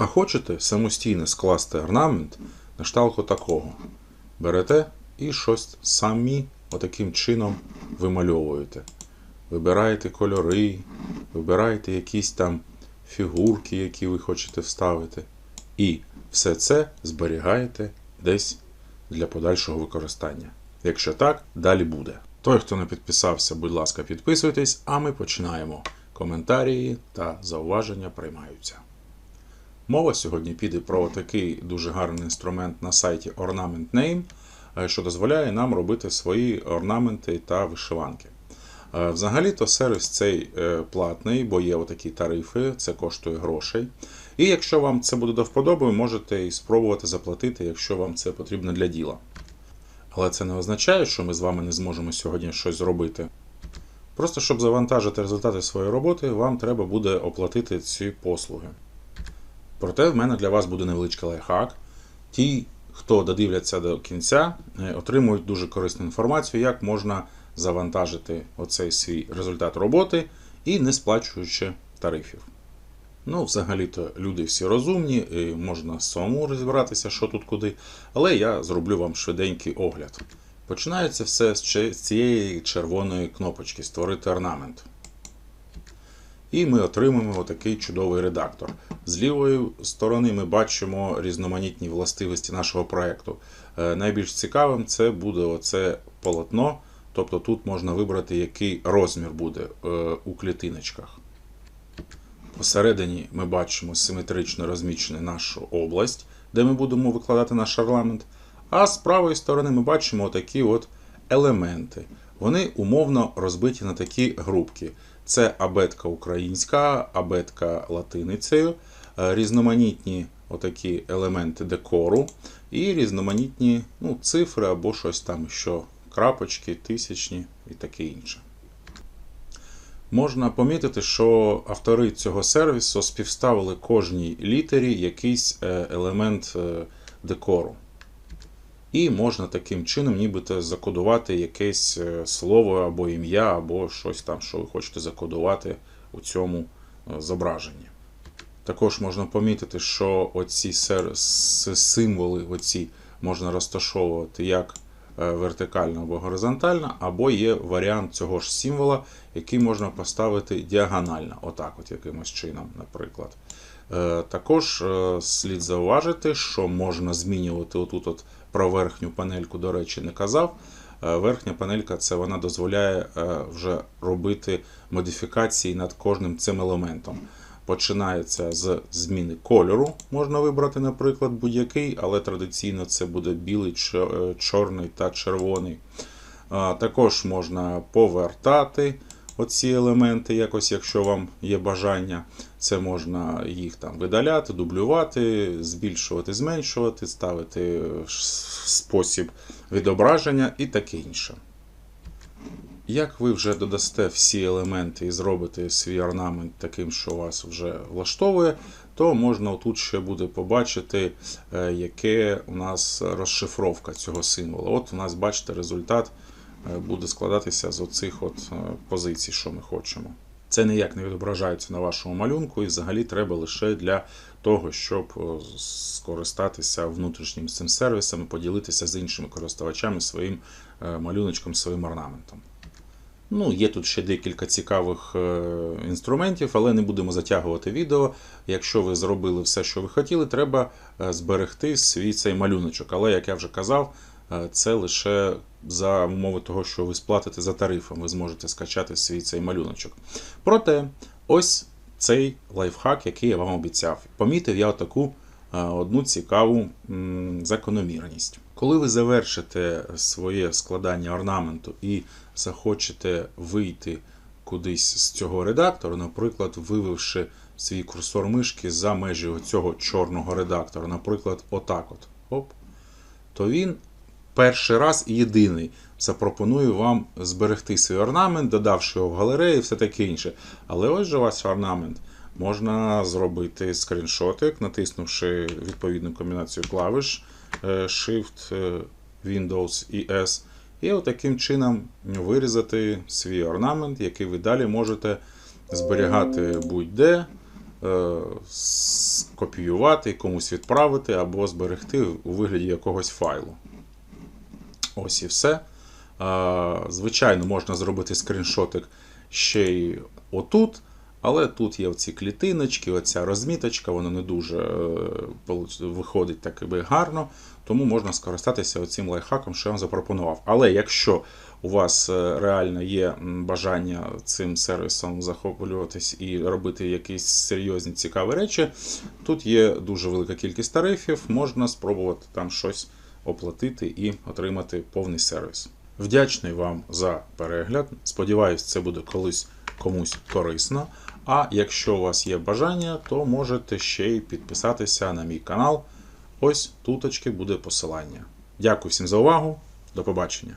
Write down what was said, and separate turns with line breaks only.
А хочете самостійно скласти орнамент на шталку такого? Берете і щось самі отаким чином вимальовуєте. Вибираєте кольори, вибираєте якісь там фігурки, які ви хочете вставити. І все це зберігаєте десь для подальшого використання. Якщо так, далі буде. Той, хто не підписався, будь ласка, підписуйтесь, а ми починаємо. Коментарі та зауваження приймаються. Мова сьогодні піде про такий дуже гарний інструмент на сайті Ornament Name, е, що дозволяє нам робити свої орнаменти та вишиванки. Е, Взагалі-то сервіс цей е, платний, бо є отакі тарифи, це коштує грошей. І якщо вам це буде до вподоби, можете і спробувати заплатити, якщо вам це потрібно для діла. Але це не означає, що ми з вами не зможемо сьогодні щось зробити. Просто щоб завантажити результати своєї роботи, вам треба буде оплатити ці послуги. Проте в мене для вас буде невеличкий лайфхак. Ті, хто додивляться до кінця, е, отримують дуже корисну інформацію, як можна завантажити оцей свій результат роботи і не сплачуючи тарифів. Ну, взагалі-то люди всі розумні, і можна самому розібратися, що тут куди, але я зроблю вам швиденький огляд. Починається все з цієї червоної кнопочки Створити орнамент. І ми отримуємо отакий чудовий редактор. З лівої сторони ми бачимо різноманітні властивості нашого проєкту. Е, Найбільш цікавим це буде оце полотно, тобто тут можна вибрати, який розмір буде е, у клітиночках. Посередині ми бачимо симетрично розміщену нашу область, де ми будемо викладати наш орнамент. А з правої сторони ми бачимо такі от елементи. Вони умовно розбиті на такі групки. Це абетка українська, абетка латиницею, е, різноманітні отакі елементи декору і різноманітні ну, цифри або щось там, що крапочки, тисячні і таке інше. Можна помітити, що автори цього сервісу співставили кожній літері якийсь е, елемент е, декору. І можна таким чином нібито закодувати якесь е, слово або ім'я, або щось там, що ви хочете закодувати у цьому е, зображенні. Також можна помітити, що оці символи оці можна розташовувати як е, вертикально або горизонтально, або є варіант цього ж символа, який можна поставити діагонально, отак, от якимось чином, наприклад. Е, Також е, слід зауважити, що можна змінювати отут от про верхню панельку, до речі, не казав. Е, Верхня панелька це вона дозволяє вже робити модифікації над кожним цим елементом. Починається з зміни кольору. Можна вибрати, наприклад, будь-який, але традиційно це буде білий, чорний та червоний. Також можна повертати оці елементи, якось, якщо вам є бажання. Це можна їх там видаляти, дублювати, збільшувати, зменшувати, ставити спосіб відображення і таке інше. Як ви вже додасте всі елементи і зробите свій орнамент таким, що вас вже влаштовує, то можна тут ще буде побачити, е, яке у нас розшифровка цього символу. От у нас, бачите, результат буде складатися з оцих от е, позицій, що ми хочемо. Це ніяк не відображається на вашому малюнку, і взагалі треба лише для того, щоб скористатися внутрішнім цим сервісом і поділитися з іншими користувачами своїм е, малюночком, своїм орнаментом. Ну, є тут ще декілька цікавих е, інструментів, але не будемо затягувати відео. Якщо ви зробили все, що ви хотіли, треба е, зберегти свій цей малюночок. Але, як я вже казав, е, це лише за умови того, що ви сплатите за тарифом, ви зможете скачати свій цей малюночок. Проте, ось цей лайфхак, який я вам обіцяв. Помітив я таку одну цікаву закономірність. Коли ви завершите своє складання орнаменту і захочете вийти кудись з цього редактору, наприклад, вивівши свій курсор мишки за межі цього чорного редактора, наприклад, отак от, оп, то він перший раз і єдиний запропонує вам зберегти свій орнамент, додавши його в галерею і все таке інше. Але ось же ваш орнамент можна зробити скріншотик, натиснувши відповідну комбінацію клавиш е, Shift, е, Windows і S. І отаким чином вирізати свій орнамент, який ви далі можете зберігати будь-де, е, копіювати, комусь відправити або зберегти у вигляді якогось файлу. Ось і все. Звичайно, можна зробити скріншотик ще й отут, але тут є оці клітиночки, оця розміточка, воно не дуже е, виходить так якби гарно, тому можна скористатися оцим лайфхаком, що я вам запропонував. Але якщо у вас е, реально є бажання цим сервісом захоплюватись і робити якісь серйозні цікаві речі, тут є дуже велика кількість тарифів, можна спробувати там щось оплатити і отримати повний сервіс. Вдячний вам за перегляд. Сподіваюсь, це буде колись комусь корисно. А якщо у вас є бажання, то можете ще й підписатися на мій канал. Ось туточки буде посилання. Дякую всім за увагу. До побачення.